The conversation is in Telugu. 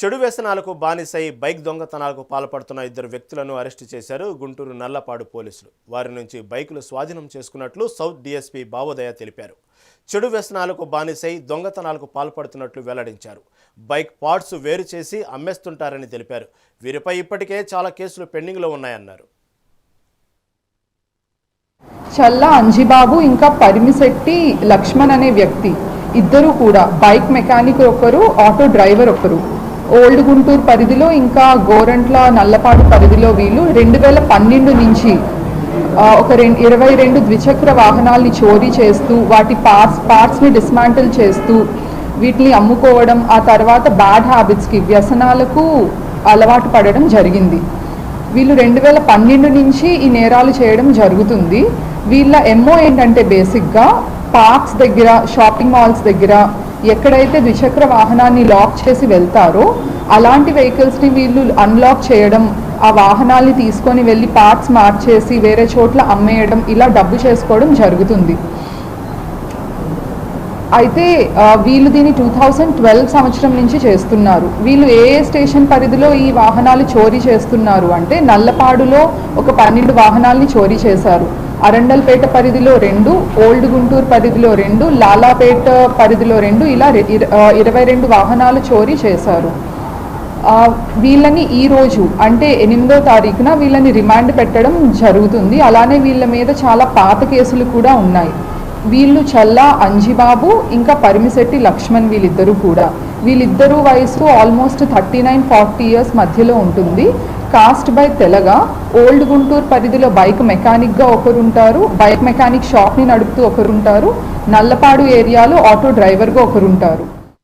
చెడు వ్యసనాలకు బానిసై బైక్ దొంగతనాలకు పాల్పడుతున్న ఇద్దరు వ్యక్తులను అరెస్టు చేశారు గుంటూరు నల్లపాడు పోలీసులు. వారి నుంచి బైకులు స్వాధీనం చేసుకున్నట్లు సౌత్ డీఎస్పీ బావోదయ తెలిపారు. చెడు వ్యసనాలకు బానిసై దొంగతనాలకు పాల్పడుతున్నట్లు వెల్లడించారు. బైక్ పార్ట్స్ వేరు చేసి అమ్మేస్తుంటారని తెలిపారు. వీరిపై ఇప్పటికే చాలా కేసులు పెండింగ్లో ఉన్నాయన్నారు. చల్లా అంజిబాబు ఇంకా పరిమిశెట్టి లక్ష్మణ్ అనే వ్యక్తి. ఇద్దరు కూడా బైక్ మెకానిక్ ఒకరు ఆటో డ్రైవర్ ఒకరు. ఓల్డ్ గుంటూరు పరిధిలో ఇంకా గోరంట్ల నల్లపాడు పరిధిలో వీళ్ళు రెండు వేల పన్నెండు నుంచి ఒక రెండు ఇరవై రెండు ద్విచక్ర వాహనాల్ని చోరీ చేస్తూ వాటి పార్ట్స్ పార్ట్స్ని డిస్మాంటిల్ చేస్తూ వీటిని అమ్ముకోవడం ఆ తర్వాత బ్యాడ్ హ్యాబిట్స్కి వ్యసనాలకు అలవాటు పడడం జరిగింది. వీళ్ళు రెండు వేల పన్నెండు నుంచి ఈ నేరాలు చేయడం జరుగుతుంది. వీళ్ళ ఎంఓ ఏంటంటే బేసిక్గా పార్క్స్ దగ్గర షాపింగ్ మాల్స్ దగ్గర ఎక్కడైతే ద్విచక్ర వాహనాన్ని లాక్ చేసి వెళ్తారో అలాంటి వెహికల్స్ని వీళ్ళు అన్లాక్ చేయడం ఆ వాహనాల్ని తీసుకొని వెళ్ళి పార్ట్స్ మార్చేసి వేరే చోట్ల అమ్మేయడం ఇలా డబ్బు చేసుకోవడం జరుగుతుంది. అయితే వీళ్ళు దీన్ని టూ థౌజండ్ ట్వెల్వ్ సంవత్సరం నుంచి చేస్తున్నారు. వీళ్ళు ఏ స్టేషన్ పరిధిలో ఈ వాహనాలు చోరీ చేస్తున్నారు అంటే నల్లపాడులో ఒక పన్నెండు వాహనాల్ని చోరీ చేశారు. అరండల్పేట పరిధిలో రెండు ఓల్డ్ గుంటూరు పరిధిలో రెండు లాలాపేట పరిధిలో రెండు ఇలా ఇరవై రెండు వాహనాలు చోరీ చేశారు. వీళ్ళని ఈ రోజు అంటే ఎనిమిదో తారీఖున వీళ్ళని రిమాండ్ పెట్టడం జరుగుతుంది. అలానే వీళ్ళ మీద చాలా పాత కేసులు కూడా ఉన్నాయి. వీళ్ళు చల్లా అంజిబాబు ఇంకా పరిమిశెట్టి లక్ష్మణ్ వీళ్ళిద్దరూ కూడా. వీళ్ళిద్దరూ వయసు almost thirty nine forty years మధ్యలో ఉంటుంది. Caste by Telaga old Guntur పరిధిలో బైక్ మెకానిక్గా ఒకరుంటారు. బైక్ మెకానిక్ షాప్ని నడుపుతూ ఒకరుంటారు. నల్లపాడు ఏరియాలో ఆటో డ్రైవర్గా ఒకరుంటారు.